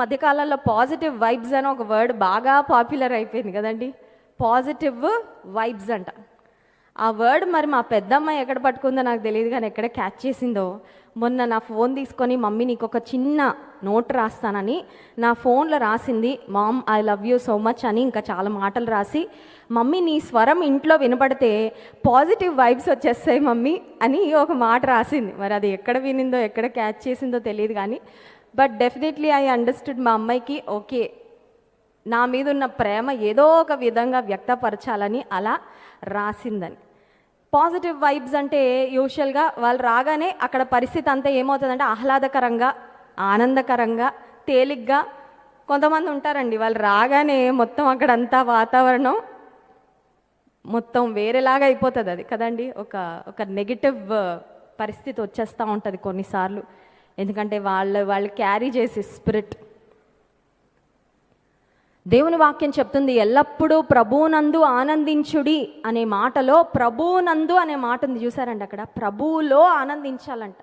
మధ్యకాలంలో positive vibes అని ఒక వర్డ్ బాగా పాపులర్ అయిపోయింది కదండి. పాజిటివ్ వైబ్స్ అంట. ఆ వర్డ్ మరి మా పెద్దమ్మ ఎక్కడ పట్టుకుందో నాకు తెలియదు కానీ ఎక్కడ క్యాచ్ చేసిందో. మొన్న నా ఫోన్ తీసుకొని మమ్మీ నీకు ఒక చిన్న నోట్ రాస్తానని. నా ఫోన్లో రాసింది mom I love you so much అని ఇంకా చాలా మాటలు రాసి మమ్మీ నీ స్వరం ఇంట్లో వినపడితే పాజిటివ్ వైబ్స్ వచ్చేస్తాయి మమ్మీ అని ఒక మాట రాసింది. మరి అది ఎక్కడ వినిందో ఎక్కడ క్యాచ్ చేసిందో తెలియదు కానీ బట్ డెఫినెట్లీ ఐ అండర్స్టూడ్ మా అమ్మాయికి ఓకే నా మీద ఉన్న ప్రేమ ఏదో ఒక విధంగా వ్యక్తపరచాలని అలా రాసిందని. పాజిటివ్ వైబ్స్ అంటే యూజువల్గా వాళ్ళు రాగానే అక్కడ పరిస్థితి అంతా ఏమవుతుందంటే ఆహ్లాదకరంగా ఆనందకరంగా తేలిగ్గా కొంతమంది ఉంటారండి. వాళ్ళు రాగానే మొత్తం అక్కడంతా వాతావరణం మొత్తం వేరేలాగా అయిపోతుంది అది. కదండి? ఒక ఒక నెగిటివ్ uh, పరిస్థితి వచ్చేస్తూ ఉంటుంది కొన్నిసార్లు. ఎందుకంటే వాళ్ళు వాళ్ళు క్యారీ చేసే స్పిరిట్ దేవుని వాక్యం చెప్తుంది ఎల్లప్పుడూ ప్రభువునందు ఆనందించుడి అనే మాటలో ప్రభువునందు అనే మాట ఉంది. చూసారండి అక్కడ? ప్రభువులో ఆనందించాలంట.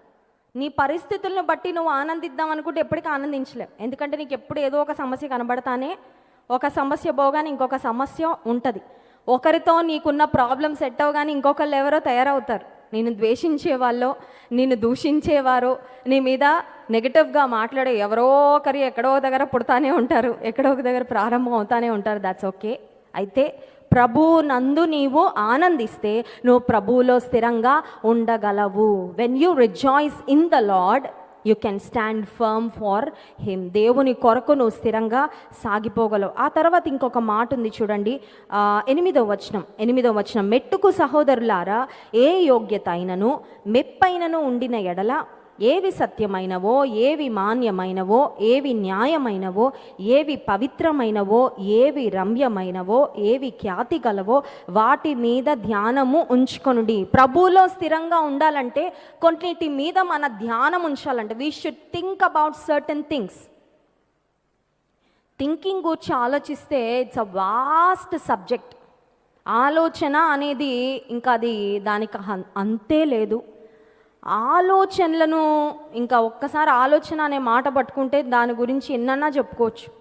నీ పరిస్థితులను బట్టి నువ్వు ఆనందిద్దాం అనుకుంటే ఎప్పటికీ ఆనందించలేవు. ఎందుకంటే నీకు ఎప్పుడు ఏదో ఒక సమస్య కనబడతానే ఒక సమస్య పోగానే ఇంకొక సమస్య ఉంటుంది. ఒకరితో నీకున్న ప్రాబ్లం సెట్ అవగానే ఇంకొకళ్ళు ఎవరో తయారవుతారు. నేను ద్వేషించే వాళ్ళో నిన్ను దూషించేవారు నీ మీద నెగిటివ్గా మాట్లాడే ఎవరో ఒకరి ఎక్కడో దగ్గర పుడతానే ఉంటారు ఎక్కడో ఒక దగ్గర ప్రారంభం అవుతానే ఉంటారు. దాట్స్ ఓకే అయితే ప్రభు నందు నీవు ఆనందిస్తే నువ్వు ప్రభువులో స్థిరంగా ఉండగలవు. When you rejoice in the Lord you can stand firm for him దేవుని కొరకు నువ్వు స్థిరంగా సాగిపోగలవు. ఆ తర్వాత ఇంకొక మాట ఉంది చూడండి. ఎనిమిదో వచనం. ఎనిమిదో వచనం. మెట్టుకు సహోదరులారా ఏ యోగ్యత అయినను మెప్పైనను ఉండిన ఎడల ఏవి సత్యమైనవో ఏవి మాన్యమైనవో ఏవి న్యాయమైనవో ఏవి పవిత్రమైనవో ఏవి రమ్యమైనవో ఏవి ఖ్యాతి గలవో వాటి మీద ధ్యానము ఉంచుకొనుడి. ప్రభువులో స్థిరంగా ఉండాలంటే కొన్నిటి మీద మన ధ్యానం ఉంచాలంటే we should think about certain things thinking గురించి ఆలోచిస్తే ఇట్స్ అ వాస్ట్ సబ్జెక్ట్ ఆలోచన అనేది ఇంకా అది దానికి అంతే లేదు. ఆలోచనలను ఇంకా ఒక్కసారి ఆలోచన అనే మాట పట్టుకుంటే దాని గురించి ఎన్నన్నా చెప్పుకోవచ్చు.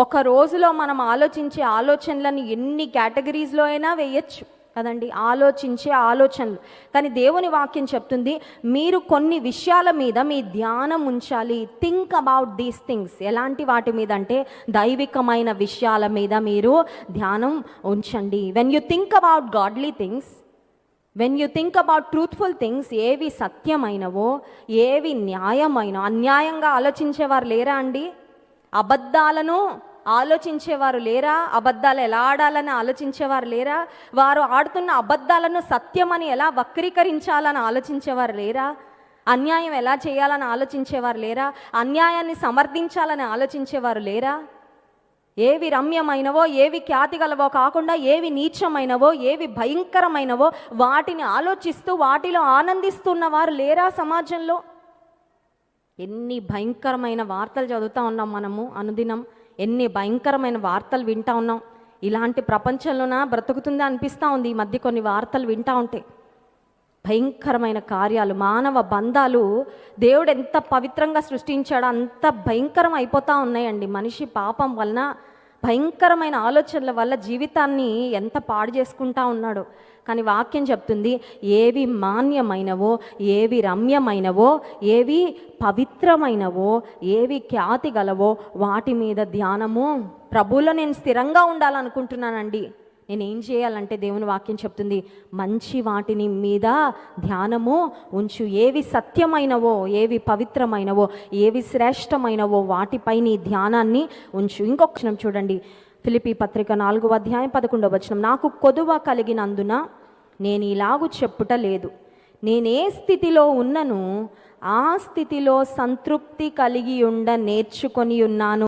ఒక రోజులో మనం ఆలోచించే ఆలోచనలను ఎన్ని కేటగిరీస్లో అయినా వేయచ్చు కదండి. ఆలోచించే ఆలోచనలు. కానీ దేవుని వాక్యం చెప్తుంది మీరు కొన్ని విషయాల మీద మీ ధ్యానం ఉంచాలి. థింక్ అబౌట్ దీస్ థింగ్స్ ఎలాంటి వాటి మీద అంటే దైవికమైన విషయాల మీద మీరు ధ్యానం ఉంచండి. When you think about godly things when you think about truthful things ఏవి సత్యమైనవో ఏవి న్యాయమైనో అన్యాయంగా ఆలోచించేవారు లేరా అండి? అబద్ధాలను ఆలోచించేవారు లేరా? అబద్ధాలు ఎలా ఆడాలని ఆలోచించేవారు లేరా? వారు ఆడుతున్న అబద్ధాలను సత్యమని ఎలా వక్రీకరించాలని ఆలోచించేవారు లేరా? అన్యాయం ఎలా చేయాలని ఆలోచించేవారు లేరా? అన్యాయాన్ని సమర్థించాలని ఆలోచించేవారు లేరా? ఏవి రమ్యమైనవో ఏవి ఖ్యాతి గలవో కాకుండా ఏవి నీచమైనవో ఏవి భయంకరమైనవో వాటిని ఆలోచిస్తూ వాటిలో ఆనందిస్తున్న వారు లేరా సమాజంలో? ఎన్ని భయంకరమైన వార్తలు చదువుతూ ఉన్నాం మనము అనుదినం ఎన్ని భయంకరమైన వార్తలు వింటా ఉన్నాం. ఇలాంటి ప్రపంచంలోన బ్రతుకుతుందా అనిపిస్తూ ఉంది ఈ మధ్య కొన్ని వార్తలు వింటా ఉంటే. భయంకరమైన కార్యాలు మానవ బంధాలు. దేవుడు ఎంత పవిత్రంగా సృష్టించాడో అంత భయంకరం అయిపోతూ ఉన్నాయండి. మనిషి పాపం వలన భయంకరమైన ఆలోచనల వల్ల జీవితాన్ని ఎంత పాడు చేసుకుంటా ఉన్నాడు. కానీ వాక్యం చెప్తుంది ఏవి మాన్యమైనవో ఏవి రమ్యమైనవో ఏవి పవిత్రమైనవో ఏవి ఖ్యాతి గలవో వాటి మీద ధ్యానము. ప్రభువులో నేను స్థిరంగా ఉండాలనుకుంటున్నానండి. నేను ఏం చేయాలంటే దేవుని వాక్యం చెప్తుంది మంచి వాటిని మీద ధ్యానము ఉంచు. ఏవి సత్యమైనవో ఏవి పవిత్రమైనవో ఏవి శ్రేష్టమైనవో వాటిపై నీ ధ్యానాన్ని ఉంచు. ఇంకొక క్షణం చూడండి. ఫిలిపి పత్రిక నాలుగో అధ్యాయం పదకొండవ వచనం నాకు కొదువ కలిగినందున నేను ఇలాగు చెప్పుట లేదు. నేనే స్థితిలో ఉన్నను ఆ స్థితిలో సంతృప్తి కలిగి ఉండ నేర్చుకొని ఉన్నాను.